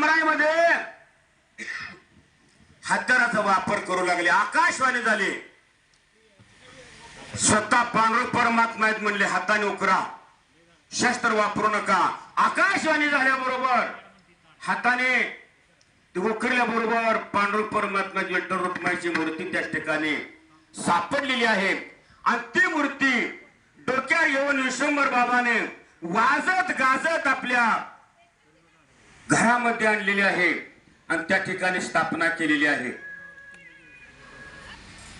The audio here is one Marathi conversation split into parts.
रामरायमध्ये हत्याराचा वापर करू लागले. आकाशवाणी झाली. स्वतः पांढर परमात्मा आहेत म्हणले हाताने उकरा. शस्त्र वापरू नका. आकाशवाणी झाल्याबरोबर हाताने उकरल्याबरोबर उकरल्या परमात्मा पांडुरंग परमात्माची विठ्ठल रुक्माईची मूर्ती त्याच ठिकाणी सापडलेली आहे. आणि ती मूर्ती डोक्यावर येऊन विश्वंभर बाबाने वाजत गाजत आपल्या घरामध्ये आणलेली आहे आणि त्या ठिकाणी स्थापना केलेली आहे.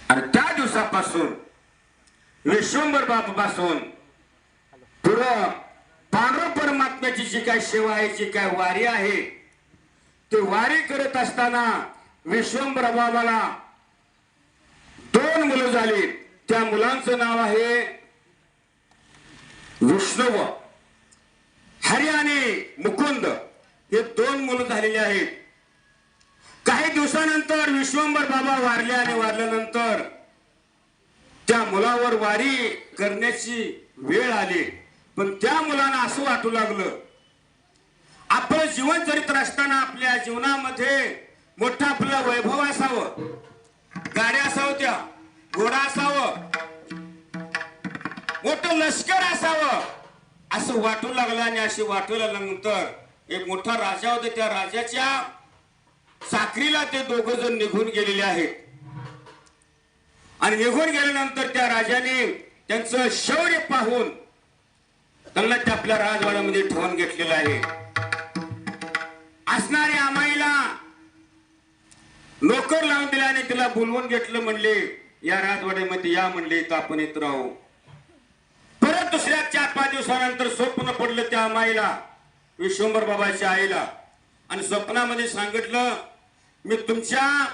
आणि त्या दिवसापासून विश्वंभर बापापासून पुढं पांढर परमात्म्याची जी काय सेवा आहे जी काय वारी आहे ते वारी करत असताना विश्वंभर बाबाला दोन मुलं झाली. त्या मुलांचं नाव आहे विष्णव हरि आणि मुकुंद. हे दोन मुलं झालेली आहेत. काही दिवसानंतर विश्वंभर बाबा वारले आणि वारल्यानंतर त्या मुलावर वारी करण्याची वेळ आली. पण त्या मुलांना असं वाटू लागलं आपलं जीवन चरित्र असताना आपल्या जीवनामध्ये मोठं आपलं वैभव असावं गाड्या असावं त्या घोडा असावं मोठं लष्कर असावं असं वाटू लागलं आणि अशी वाटू लागल्यानंतर एक मोठा राजा होता. त्या राजाच्या साखरीला ते दोघ जण निघून गेलेले आहेत. आणि निघून गेल्यानंतर त्या राजाने त्यांचं शौर्य पाहून त्यांना त्या आपल्या राजवाड्यामध्ये ठेवून घेतलेलं आहे. असणाऱ्या आमाईला नोकर लावून दिला आणि तिला बोलवून घेतलं म्हणले या राजवाड्यामध्ये या म्हणले तर आपण येत राहू. परत दुसऱ्या चार पाच दिवसानंतर स्वप्न पडलं त्या अमाईला विश्वंभर बाबाच्या आईला आणि स्वप्नामध्ये सांगितलं मी तुमच्या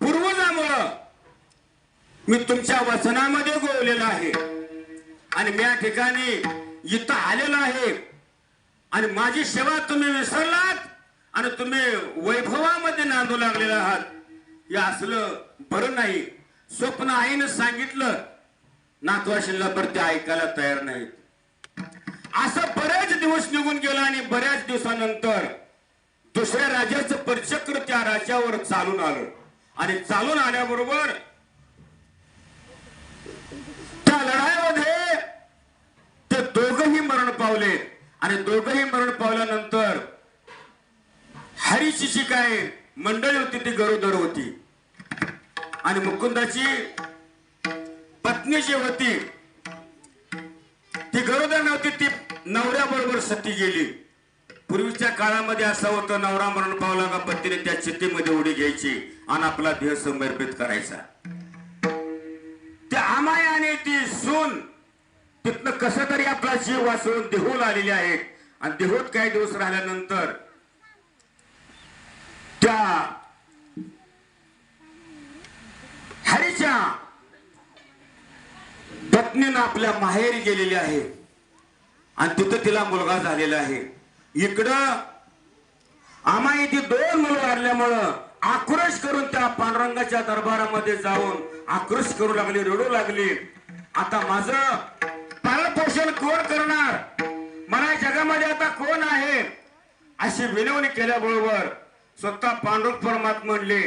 पूर्वजामुळं मी तुमच्या वचनामध्ये गोवलेला आहे. आणि मी या ठिकाणी इथं आलेलो आहे. आणि माझी सेवा तुम्ही विसरलात आणि तुम्ही वैभवामध्ये नांदू लागलेला आहात. हे असलं बरं नाही. स्वप्न आईनं सांगितलं नातवाशीला तर ते ऐकायला तयार नाहीत. असं दिवस निघून गेला आणि बऱ्याच दिवसानंतर दुसऱ्या राजाचं परिचक्र त्या राज्यावर चालून आलं. आणि चालून आल्याबरोबर त्या लढाईमध्ये ते दोघही मरण पावले. आणि दोघही मरण पावल्यानंतर हरीची जी काय मंडळी होती ती गरोदर होती. आणि मुकुंदाची पत्नी जी होती ती गरोदर नव्हती ती नवऱ्याबरोबर सती गेली. पूर्वीच्या काळामध्ये असं होतं नवरा मरण पावला का पत्नीने त्या चित्तीमध्ये उडी घ्यायची आणि आपला देह समर्पित करायचा. त्या अमायाने ती सून तिथनं कस तरी आपला जीव वाचवून देहूला आलेले आहेत आणि देहूत काही दिवस राहिल्यानंतर त्या हरीच्या पत्नीनं आपल्या माहेरी गेलेली आहे. आणि तिथं तिला मुलगा झालेला आहे. इकडं आम्हा इथे दोन मुलं वारल्यामुळं आक्रोश करून त्या पांडुरंगाच्या दरबारामध्ये जाऊन आक्रोश करू लागली रडू लागली. आता माझं पालनपोषण कोण करणार? मला जगामध्ये आता कोण आहे? अशी विनवणी केल्याबरोबर स्वतः पांडुरंग परमात्मा म्हणले.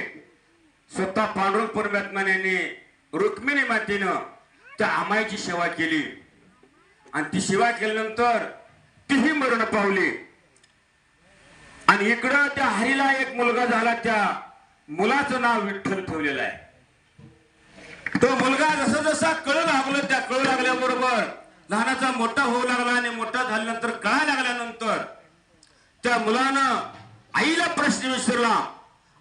स्वतः पांडुरंग परमात्माने रुक्मिणी मातेनं त्या आमाईची सेवा केली. आणि ती शिवाय केल्यानंतर तीही मरण पावली. आणि इकडं त्या हरीला एक मुलगा झाला त्या मुलाचं नाव विठ्ठल ठेवलेलं आहे. तो मुलगा जसा जसा कळू लागलो त्या कळू लागल्याबरोबर लहानाचा मोठा होऊ लागला आणि मोठा झाल्यानंतर कळा लागल्यानंतर त्या मुलानं आईला प्रश्न विचारला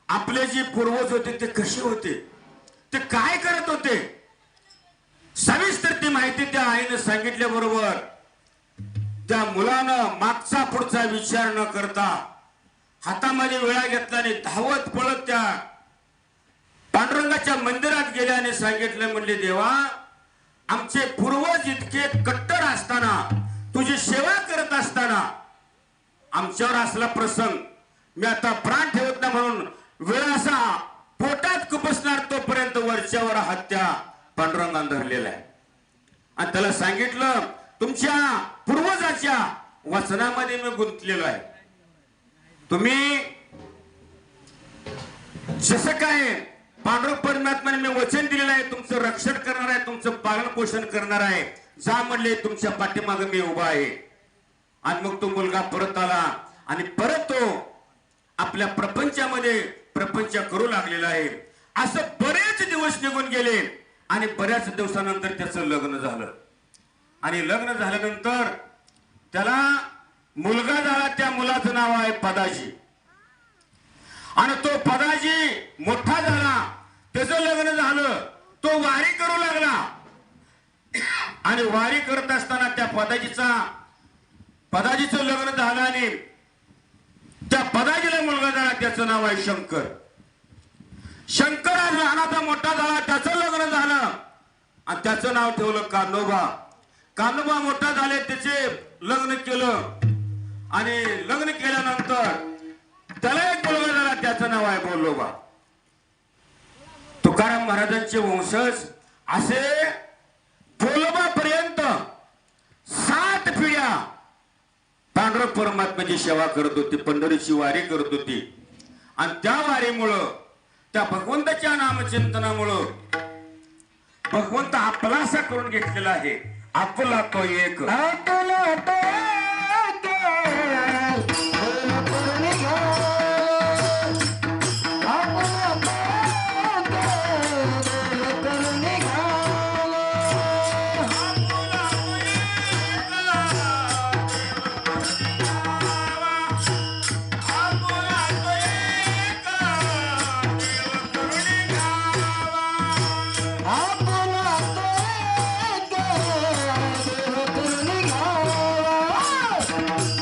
आपले जे पूर्वज होते ते कसे होते? ते काय करत ती त्या आईने सांगितल्याबरोबर त्या मुलानं मागचा पुढचा विचार न करता हातामध्ये वेळा घेतला आणि धावत पळत त्या पांडुरंगाच्या मंदिरात गेल्याने सांगितलं म्हणले देवा आमचे पूर्वज इतके कट्टर असताना तुझी सेवा करत असताना आमच्यावर असला प्रसंग मी आता प्राण ठेवत ना म्हणून वेळ असा पोटात कुपसणार तोपर्यंत वरच्यावर हत्या पांडुरंगान धरलेला आहे. आणि त्याला सांगितलं तुमच्या पूर्वजाच्या वचनामध्ये मी गुंतलेलो आहे. तुम्ही जसं काय पांडुर परमात्माने मी वचन दिलेलं आहे तुमचं रक्षण करणार आहे तुमचं पालन पोषण करणार आहे. जा म्हणले तुमच्या पाठीमागे मी उभा आहे. आणि मग तो मुलगा परत आला आणि परत तो आपल्या प्रपंचामध्ये प्रपंच करू लागलेला आहे. असं बरेच दिवस निघून गेले. आणि बऱ्याच दिवसानंतर त्याचं लग्न झालं. आणि लग्न झाल्यानंतर त्याला मुलगा झाला त्या मुलाचं नाव आहे पदाजी. आणि तो पदाजी मोठा झाला. त्याचं लग्न झालं. तो वारी करू लागला. आणि वारी करत असताना त्या पदाजीचा पदाजीचं लग्न झालं आणि त्या पदाजीला मुलगा झाला त्याचं नाव आहे शंकर. शंकर हा लहानाचा मोठा झाला त्याचं लग्न झालं. आणि त्याचं नाव ठेवलं कान्होबा कान्होबा मोठा झाले त्याचे लग्न केलं. आणि लग्न केल्यानंतर त्याला एक मुलगा झाला त्याचं नाव आहे बोलोबा. तुकाराम महाराजांचे वंशज असे बोलोबा पर्यंत सात पिढ्या पांढर परमात्म्याची सेवा करत होती पंढरीची वारी करत होती. आणि त्या वारीमुळं त्या भगवंताच्या नामचिंतनामुळं भगवंत आपलासा करून घेतलेला आहे. आपला तो एक. आपला तो